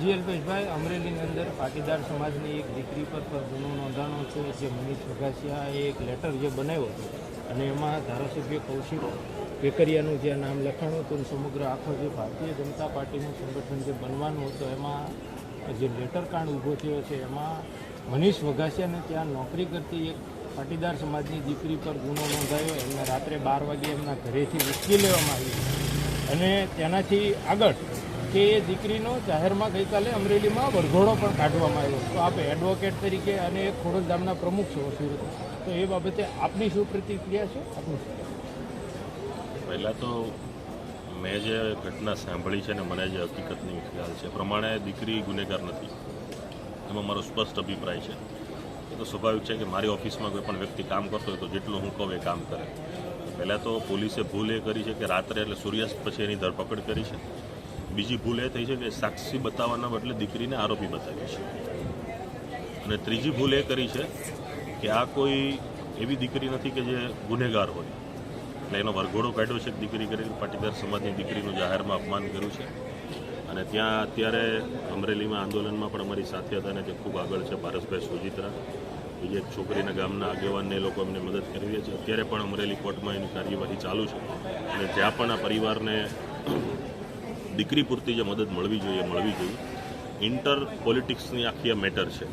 જી અલ્પેશભાઈ અમરેલીની અંદર પાટીદાર સમાજની એક દીકરી પર ગુનો નોંધાણો છે. જે મનીષ વઘાસિયાએ એક લેટર જે બનાવ્યો હતો અને એમાં ધારાસભ્ય કૌશિક વેકરિયાનું જે નામ લખાણું હતું સમગ્ર આખો જે ભારતીય જનતા પાર્ટીનું સંગઠન જે બનવાનું હતું, એમાં જે લેટર કાંડ ઊભો થયો છે, એમાં મનીષ વઘાસિયાને ત્યાં નોકરી કરતી એક પાટીદાર સમાજની દીકરી પર ગુનો નોંધાયો. એમને રાત્રે બાર વાગે એમના ઘરેથી ઉચકી લેવામાં આવી અને તેનાથી આગળ કે એ દીકરીનો જાહેરમાં ગઈકાલે અમરેલીમાં વરઘોડો પણ કાઢવામાં આવ્યો. તો આપ એડવોકેટ તરીકે અને એક ખોડલધામના પ્રમુખ છો સુરત. તો એ બાબતે આપની શું પ્રતિક્રિયા છે? આપનું? પહેલાં તો મેં જે ઘટના સાંભળી છે ને મને જે હકીકતની ખ્યાલ છે પ્રમાણે દીકરી ગુનેગાર નથી. એમાં મારો સ્પષ્ટ અભિપ્રાય છે. એ તો સ્વાભાવિક છે કે મારી ઓફિસમાં કોઈ પણ વ્યક્તિ કામ કરતો હોય તો જેટલું હું કહું એ કામ કરે. પહેલાં તો પોલીસે ભૂલ એ કરી છે કે રાત્રે એટલે સૂર્યાસ્ત પછી એની ધરપકડ કરી છે. બીજી ભૂલ એ થઈ છે કે સાક્ષી બતાવવાના બદલે દીકરીને આરોપી બતાવી છે. અને ત્રીજી ભૂલ એ કરી છે કે આ કોઈ એવી દીકરી નથી કે જે ગુનેગાર હોય. એટલે એનો વરઘોડો કાઢ્યો છે દીકરી કરી પાટીદાર સમાજની દીકરીનું જાહેરમાં અપમાન કર્યું છે. અને ત્યાં અત્યારે અમરેલીમાં આંદોલનમાં પણ અમારી સાથે હતા અને તે ખૂબ આગળ છે, પારસભાઈ સુજિત્રા. બીજી એક છોકરીના ગામના આગેવાનને એ લોકો અમને મદદ કરી રહ્યા છે. અત્યારે પણ અમરેલી કોર્ટમાં એની કાર્યવાહી ચાલુ છે. અને જ્યાં પણ આ પરિવારને દીકરી પૂરતી જે મદદ મળવી જોઈએ મળવી જોઈએ. ઇન્ટર પોલિટિક્સની આખી આ મેટર છે.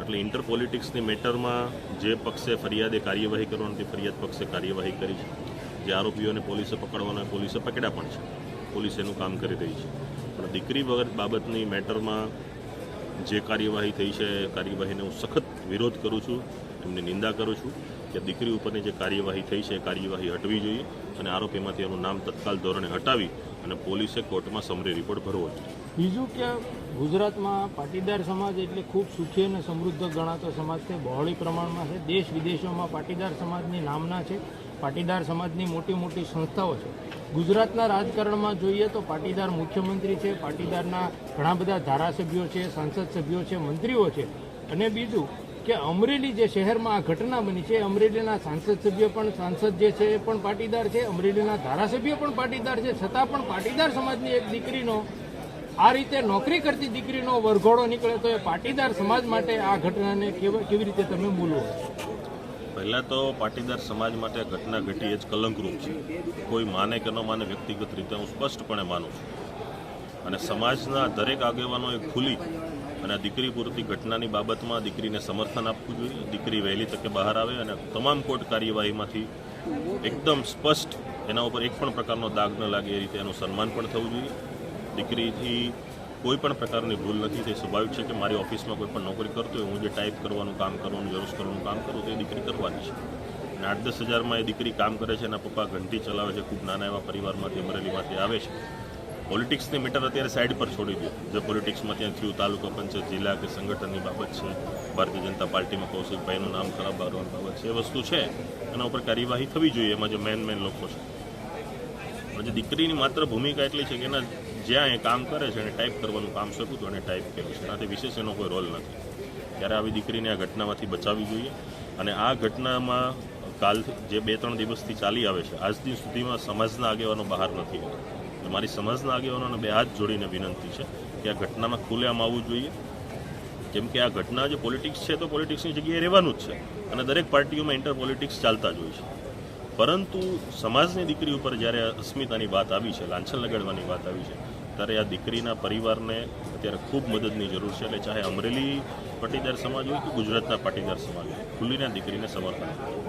એટલે ઇન્ટર પોલિટિક્સની મેટરમાં જે પક્ષે ફરિયાદે કાર્યવાહી કરવાની તે ફરિયાદ પક્ષે કાર્યવાહી કરી છે. જે આરોપીઓને પોલીસે પકડવાના, પોલીસે પકડ્યા પણ છે. પોલીસ એનું કામ કરી રહી છે. પણ દીકરી વગર બાબતની મેટરમાં જે કાર્યવાહી થઈ છે કાર્યવાહીને હું સખત વિરોધ કરું છું, એમની નિંદા કરું છું કે દીકરી ઉપરની જે કાર્યવાહી થઈ છે, એ કાર્યવાહી હટવી જોઈએ અને આરોપીમાંથી એનું નામ તત્કાલ ધોરણે હટાવી અને પોલીસે કોર્ટમાં સમરી રિપોર્ટ ભરવો જોઈએ બીજું કે ગુજરાતમાં પાટીદાર સમાજ એટલે ખૂબ સુખી અને સમૃદ્ધ ગણાતો સમાજ છે. બહોળી પ્રમાણમાં છે. દેશ વિદેશોમાં પાટીદાર સમાજની નામના છે. પાટીદાર સમાજની મોટી મોટી સંસ્થાઓ છે. ગુજરાતના રાજકારણમાં જોઈએ તો પાટીદાર મુખ્યમંત્રી છે. પાટીદારના ઘણા બધા ધારાસભ્યો છે, સંસદ સભ્યો છે, મંત્રીઓ છે. અને બીજું કે અમરેલી જે શહેરમાં આ ઘટના બની છે, અમરેલીના સાંસદ સભ્ય પણ સાંસદ જે છે એ પણ પાટીદાર છે, અમરેલીના ધારાસભ્ય પણ પાટીદાર છે, છતાં પણ પાટીદાર સમાજની એક દીકરીનો આ રીતે નોકરી કરતી દીકરીનો વરઘોડો નીકળે તો એ પાટીદાર સમાજ માટે આ ઘટનાને કેવી રીતે તમે બોલો? પહેલાં તો પાટીદાર સમાજ માટે ઘટના ઘટી એ જ કલંકરૂપ છે. કોઈ માને કે ન માને વ્યક્તિગત રીતે હું સ્પષ્ટપણે માનું છું. અને સમાજના દરેક આગેવાનોએ ખુલી અને આ દીકરી પૂરતી ઘટનાની બાબતમાં દીકરીને સમર્થન આપવું જોઈએ. દીકરી વહેલી તકે બહાર આવે અને તમામ કોર્ટ કાર્યવાહીમાંથી એકદમ સ્પષ્ટ એના ઉપર એક પણ પ્રકારનો દાગ ન લાગે એ રીતે એનું સન્માન પણ થવું જોઈએ. દીકરીથી કોઈ પણ પ્રકારની ભૂલ નથી. તે સ્વાભાવિક છે કે મારી ઓફિસમાં કોઈ પણ નોકરી કરતો હોય, હું જે ટાઈપ કરવાનું કામ કરવાનું ઝેરોક્ષ કરવાનું કામ કરું તો એ દીકરી કરવાની છે. અને આઠ દસ હજારમાં એ દીકરી કામ કરે છે, એના પપ્પા ઘંટી ચલાવે છે, ખૂબ નાના એવા પરિવારમાંથી, અમરેલીમાંથી આવે છે. પોલિટિક્સની મેટર અત્યારે સાઈડ પર છોડી દો જે પોલિટિક્સમાં ત્યાં થયું, તાલુકા પંચાયત, જિલ્લા કે સંગઠનની બાબત છે, ભારતીય જનતા પાર્ટીમાં કૌશિકભાઈનું નામ ખરાબ આવવાની બાબત છે, એ વસ્તુ છે. એના ઉપર કાર્યવાહી થવી જોઈએ. એમાં જે મેન મેન લોકો છે. અને જે દીકરીની માત્ર ભૂમિકા એટલી છે કે એના જ્યાં એ કામ કરે છે, એને ટાઈપ કરવાનું કામ શકું તો એને ટાઈપ કર્યું છે. એનાથી વિશેષ એનો કોઈ રોલ નથી. ત્યારે આવી દીકરીને આ ઘટનામાંથી બચાવવી જોઈએ. અને આ ઘટનામાં કાલ જે બે, ત્રણ દિવસથી ચાલી આવે છે, આજ દિન સુધીમાં સમાજના આગેવાનો બહાર નથી આવ્યા. એટલે મારી સમાજના આગેવાનોને બે હાથ જોડીને વિનંતી છે કે આ ઘટનામાં ખુલ્લેઆમ આવવું જોઈએ. કેમ કે આ ઘટના જે પોલિટિક્સ છે તો પોલિટિક્સની જગ્યાએ રહેવાનું જ છે અને દરેક પાર્ટીઓમાં ઇન્ટર પોલિટિક્સ ચાલતા જ હોય છે. પરંતુ સમાજની દીકરી ઉપર જ્યારે અસ્મિતાની વાત આવી છે, લાંછન લગાડવાની વાત આવી છે, ત્યારે આ દીકરીના પરિવારને અત્યારે ખૂબ મદદની જરૂર છે. એટલે ચાહે અમરેલી પાટીદાર સમાજ હોય કે ગુજરાતના પાટીદાર સમાજ હોય, ખુલ્લીને દીકરીને સમર્થન આપવું